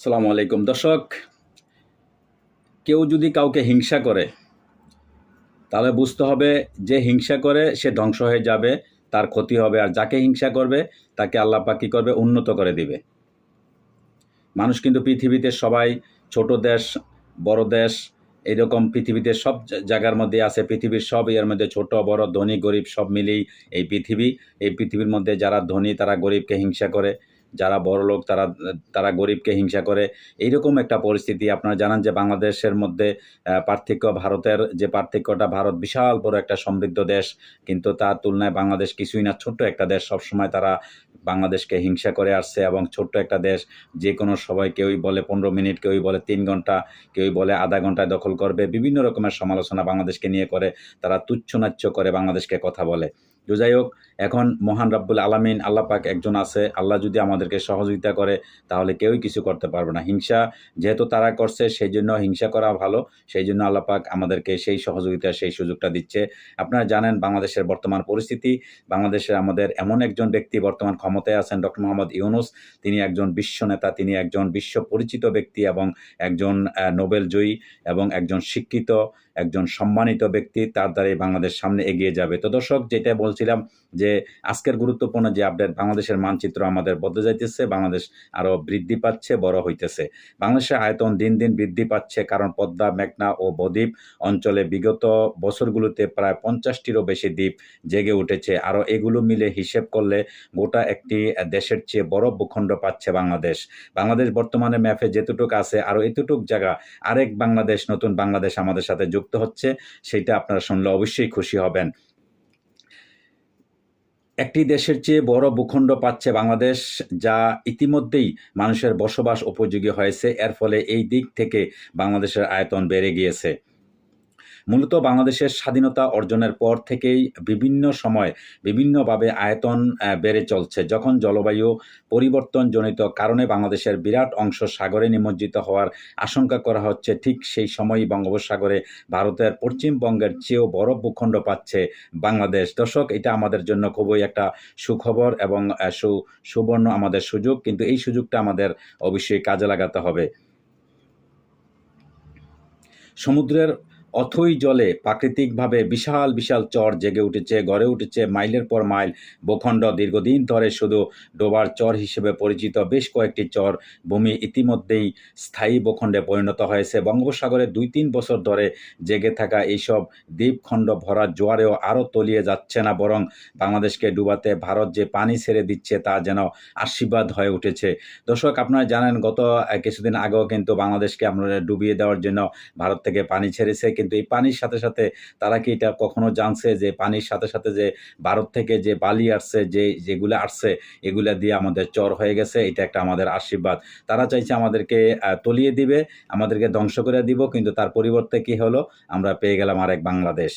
সালামু আলাইকুম। দর্শক, কেউ যদি কাউকে হিংসা করে, তাহলে বুঝতে হবে যে হিংসা করে সে ধ্বংস হয়ে যাবে, তার ক্ষতি হবে। আর যাকে হিংসা করবে, তাকে আল্লাহ কী করবে? উন্নত করে দিবে। মানুষ কিন্তু পৃথিবীতে সবাই ছোট দেশ, বড় দেশ, এরকম পৃথিবীতে সব জায়গার মধ্যে আছে। পৃথিবীর সব এর মধ্যে ছোট, বড়, ধনী, গরিব সব মিলেই এই পৃথিবী। এই পৃথিবীর মধ্যে যারা ধনী, তারা গরিবকে হিংসা করে। যারা বড় লোক, তারা তারা গরিবকে হিংসা করে। এইরকম একটা পরিস্থিতি। আপনারা জানান যে বাংলাদেশের মধ্যে পার্থক্য ভারতের যে পার্থক্যটা, ভারত বিশাল বড় একটা সমৃদ্ধ দেশ। কিন্তু তার তুলনায় বাংলাদেশ কিছুই না, ছোট্ট একটা দেশ। সবসময় তারা বাংলাদেশকে হিংসা করে আসছে এবং ছোট্ট একটা দেশ। যে কোনো সময় কেউই বলে পনেরো মিনিট, কেউই বলে তিন ঘণ্টা, কেউই বলে আধা ঘন্টায় দখল করবে। বিভিন্ন রকমের সমালোচনা বাংলাদেশকে নিয়ে করে। তারা তুচ্ছনাচ্য করে বাংলাদেশকে কথা বলে। তো যাই হোক, এখন মহান রাব্বুল আলামিন আল্লাহ পাক একজন আছে, আল্লাহ যদি আমাদেরকে সহযোগিতা করে, তাহলে কেউই কিছু করতে পারবে না। হিংসা যেহেতু তারা করছে সেই জন্য হিংসা করা ভালো সেই জন্য আল্লাহ পাক আমাদেরকে সেই সহযোগিতা, সেই সুযোগটা দিচ্ছে। আপনারা জানেন বাংলাদেশের বর্তমান পরিস্থিতি, বাংলাদেশের আমাদের এমন একজন ব্যক্তি বর্তমান ক্ষমতায় আছেন, ডক্টর মোহাম্মদ ইউনুস। তিনি একজন বিশ্ব নেতা, তিনি একজন বিশ্ব পরিচিত ব্যক্তি এবং একজন নোবেল জয়ী এবং একজন শিক্ষিত, একজন সম্মানিত ব্যক্তি। তার দ্বারাই বাংলাদেশ সামনে এগিয়ে যাবে। তো দর্শক, যেটা বলছিলাম যে আজকের গুরুত্বপূর্ণ যে আপডেট বাংলাদেশের মানচিত্র আমাদের বদলে যাইতেছে, বাংলাদেশ আরও বৃদ্ধি পাচ্ছে, বড় হইতেছে। বাংলাদেশের আয়তন দিন দিন বৃদ্ধি পাচ্ছে, কারণ পদ্মা, মেঘনা ও বদ্বীপ অঞ্চলে বিগত বছরগুলোতে প্রায় পঞ্চাশটিরও বেশি দ্বীপ জেগে উঠেছে। আরও এগুলো মিলে হিসেব করলে গোটা একটি দেশের চেয়ে বড় ভূখণ্ড পাচ্ছে বাংলাদেশ। বাংলাদেশ বর্তমানে ম্যাপে যেতটুক আছে আরও এতটুক জায়গা, আরেক বাংলাদেশ, নতুন বাংলাদেশ আমাদের সাথে যুক্ত হচ্ছে, সেটা আপনারা শুনলে অবশ্যই খুশি হবেন। একটি দেশের চেয়ে বড় ভূখণ্ড পাচ্ছে বাংলাদেশ, যা ইতিমধ্যেই মানুষের বসবাস উপযোগী হয়েছে। এর ফলে এই দিক থেকে বাংলাদেশের আয়তন বেড়ে গিয়েছে। মূলত বাংলাদেশের স্বাধীনতা অর্জনের পর থেকেই বিভিন্ন সময় বিভিন্নভাবে আয়তন বেড়ে চলছে। যখন জলবায়ু পরিবর্তনজনিত কারণে বাংলাদেশের বিরাট অংশ সাগরে নিমজ্জিত হওয়ার আশঙ্কা করা হচ্ছে, ঠিক সেই সময়ই বঙ্গোপসাগরে ভারতের পশ্চিমবঙ্গের চেয়েও বড় ভূখণ্ড পাচ্ছে বাংলাদেশ। দর্শক, এটা আমাদের জন্য খুবই একটা সুখবর এবং সু, সুবর্ণ আমাদের সুযোগ, কিন্তু এই সুযোগটা আমাদের অবশ্যই কাজে লাগাতে হবে। সমুদ্রের অথই জলে প্রাকৃতিকভাবে বিশাল বিশাল চর জেগে উঠেছে, গড়ে উঠেছে মাইলের পর মাইল। ভূখণ্ড দীর্ঘদিন ধরে শুধু ডোবার চর হিসেবে পরিচিত। বেশ কয়েকটি চর ভূমি ইতিমধ্যেই স্থায়ী ভূখণ্ডে পরিণত হয়েছে। বঙ্গোপসাগরে দুই, তিন বছর ধরে জেগে থাকা এইসব দ্বীপখণ্ড ভরা জোয়ারেও আরও তলিয়ে যাচ্ছে না, বরং বাংলাদেশকে ডুবাতে ভারত যে পানি ছেড়ে দিচ্ছে তা যেন আশীর্বাদ হয়ে উঠেছে। দর্শক, আপনারা জানেন, গত কিছুদিন আগেও কিন্তু বাংলাদেশকে আমরা ডুবিয়ে দেওয়ার জন্য ভারত থেকে পানি ছেড়েছে। কিন্তু এই পানির সাথে সাথে তারা কি এটা কখনো জানছে যে পানির সাথে সাথে যে ভারত থেকে যে বালি আসছে, যে যেগুলো আসছে, এগুলা দিয়ে আমাদের চর হয়ে গেছে, এটা একটা আমাদের আশীর্বাদ। তারা চাইছে আমাদেরকে তলিয়ে দিবে, আমাদেরকে ধ্বংস করে দিব, কিন্তু তার পরিবর্তে কি হলো? আমরা পেয়ে গেলাম আরেক বাংলাদেশ।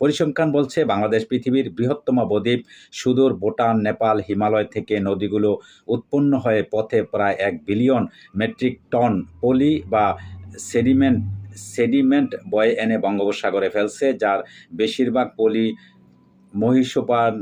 পরিসংখ্যান বলছে বাংলাদেশ পৃথিবীর বৃহত্তম বদ্বীপ, সুদূর ভুটান, নেপাল, হিমালয় থেকে নদীগুলো উৎপন্ন হয়ে পথে প্রায় এক বিলিয়ন মেট্রিক টন পলি বা সেডিমেন্ট সেডিমেন্ট বয়ে এনে বঙ্গোপসাগরে ফেলছে, যার বেশিরভাগ পলি মহিষপান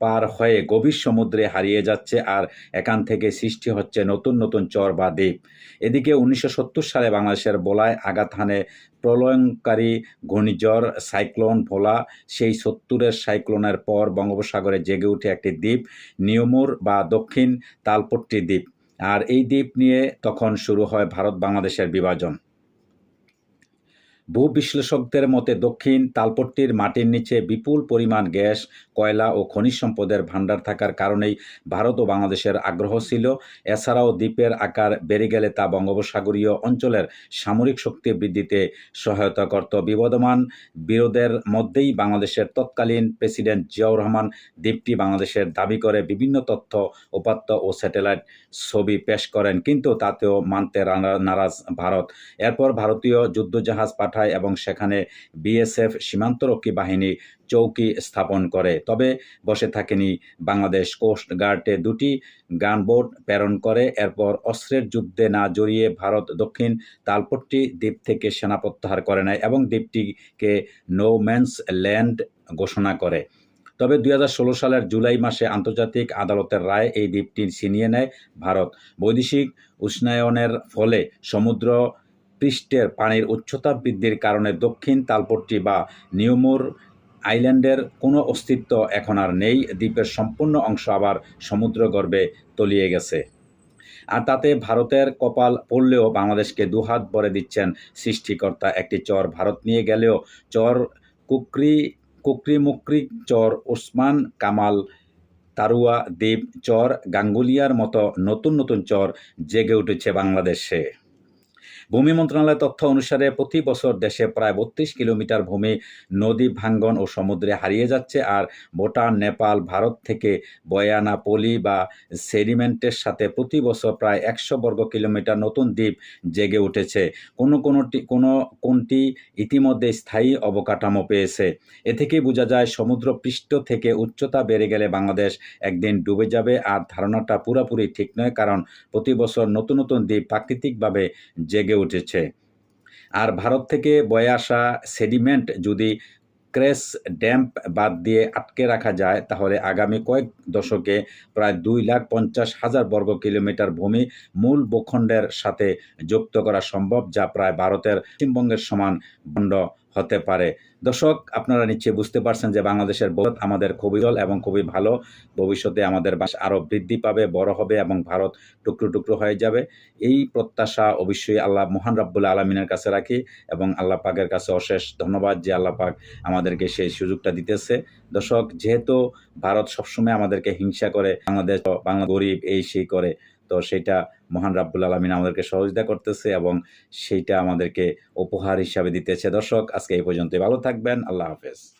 পার হয়ে গভীর সমুদ্রে হারিয়ে যাচ্ছে আর এখান থেকে সৃষ্টি হচ্ছে নতুন নতুন চর বা দ্বীপ। এদিকে উনিশশো সত্তর সালে বাংলাদেশের বোলায় আঘাত হানে প্রলয়ঙ্কারী ঘূর্ণিঝড় সাইক্লোন ভোলা, সেই সত্তরের সাইক্লোনের পর বঙ্গোপসাগরে জেগে উঠে একটি দ্বীপ নিয়মুর বা দক্ষিণ তালপট্টি দ্বীপ। আর এই দ্বীপ নিয়ে তখন শুরু হয় ভারত বাংলাদেশের বিভাজন। ভূ বিশ্লেষকদের মতে দক্ষিণ তালপট্টির মাটির নিচে বিপুল পরিমাণ গ্যাস, কয়লা ও খনিজ সম্পদের ভাণ্ডার থাকার কারণেই ভারত ও বাংলাদেশের আগ্রহ ছিল। এছাড়াও দ্বীপের আকার বেড়ে গেলে তা বঙ্গোপসাগরীয় অঞ্চলের সামরিক শক্তি বৃদ্ধিতে সহায়তা করত। বিবদমান বিরোধের মধ্যেই বাংলাদেশের তৎকালীন প্রেসিডেন্ট জিয়াউর রহমান দ্বীপটি বাংলাদেশের দাবি করে বিভিন্ন তথ্য, উপাত্ত ও স্যাটেলাইট ছবি পেশ করেন, কিন্তু তাতেও মানতে নারাজ ভারত। এরপর ভারতীয় যুদ্ধজাহাজ পাঠায় এবং সেখানে বিএসএফ সীমান্তরক্ষী বাহিনী চৌকি স্থাপন করে। তবে বসে থাকেনি বাংলাদেশ কোস্ট গার্ডে। দুটি গানবোট প্রেরণ করে। এরপর অস্ত্রের যুদ্ধে না জড়িয়ে ভারত দক্ষিণ তালপট্টি দ্বীপ থেকে সেনা প্রত্যাহার করে নেয় এবং দ্বীপটিকে নো ম্যানস ল্যান্ড ঘোষণা করে। তবে দুই হাজার ষোলো সালের জুলাই মাসে আন্তর্জাতিক আদালতের রায় এই দ্বীপটি ছিনিয়ে নেয় ভারত। বৈদেশিক উষ্ণায়নের ফলে সমুদ্র পৃষ্ঠের পানির উচ্চতা বৃদ্ধির কারণে দক্ষিণ তালপট্টি বা নিউমোর আইল্যান্ডের কোনো অস্তিত্ব এখন আর নেই। দ্বীপের সম্পূর্ণ অংশ আবার সমুদ্রগর্ভে তলিয়ে গেছে। আর তাতে ভারতের কপাল পড়লেও বাংলাদেশকে দুহাত ভরে দিচ্ছেন সৃষ্টিকর্তা। একটি চর ভারত নিয়ে গেলেও চর কুকরি কুকরি মুকরি চর ওসমান কামাল তারুয়া দ্বীপ চর গাঙ্গুলিয়ার মতো নতুন নতুন চর জেগে উঠেছে বাংলাদেশে। ভূমি মন্ত্রণালয়ের তথ্য অনুসারে প্রতি বছর দেশে প্রায় বত্রিশ কিলোমিটার ভূমি নদী ভাঙ্গন ও সমুদ্রে হারিয়ে যাচ্ছে আর ভুটান, নেপাল, ভারত থেকে বয়ানা পলি বা সেডিমেন্টের সাথে প্রতি বছর প্রায় একশো বর্গ কিলোমিটার নতুন দ্বীপ জেগে উঠেছে। কোনো কোনোটি, কোনো কোনটি ইতিমধ্যে স্থায়ী অবকাঠামো পেয়েছে। এ থেকে বোঝা যায় সমুদ্র পৃষ্ঠ থেকে উচ্চতা বেড়ে গেলে বাংলাদেশ একদিন ডুবে যাবে আর ধারণাটা পুরোপুরি ঠিক নয় কারণ প্রতি বছর নতুন নতুন দ্বীপ প্রাকৃতিকভাবে জেগে উঠেছে। আর ভারত থেকে বয়ে আসা সেডিমেন্ট যদি ক্রেস ড্যাম্প বাদ দিয়ে আটকে রাখা যায়, তাহলে আগামী কয়েক দশকে প্রায় দুই লাখ পঞ্চাশ হাজার বর্গ কিলোমিটার ভূমি মূল ভূখণ্ডের সাথে যুক্ত করা সম্ভব, যা প্রায় ভারতের পশ্চিমবঙ্গের সমান খণ্ড হতে পারে। দর্শক, আপনারা নিশ্চয়ই বুঝতে পারছেন যে বাংলাদেশের বহুত আমাদের খুবই দল এবং খুবই ভালো। ভবিষ্যতে আমাদের বাস আরও বৃদ্ধি পাবে, বড় হবে এবং ভারত টুকরো টুকরো হয়ে যাবে। এই প্রত্যাশা অবশ্যই আল্লাহ মহান রাব্বুল আলমিনের কাছে রাখি এবং আল্লাহ পাকের কাছে অশেষ ধন্যবাদ যে আল্লাহ পাক আমাদেরকে সেই সুযোগটা দিতেছে। দর্শক, যেহেতু ভারত সবসময় আমাদেরকে হিংসা করে, বাংলাদেশ বাংলা গরিব, এই সেই করে তো সেটা মহান রাব্বুল আলমিন আমাদেরকে সহযোগিতা করতেছে এবং সেইটা আমাদেরকে উপহার হিসাবে দিতেছে। দর্শক, আজকে এই পর্যন্ত ভালো থাকবেন। আল্লাহ হাফেজ।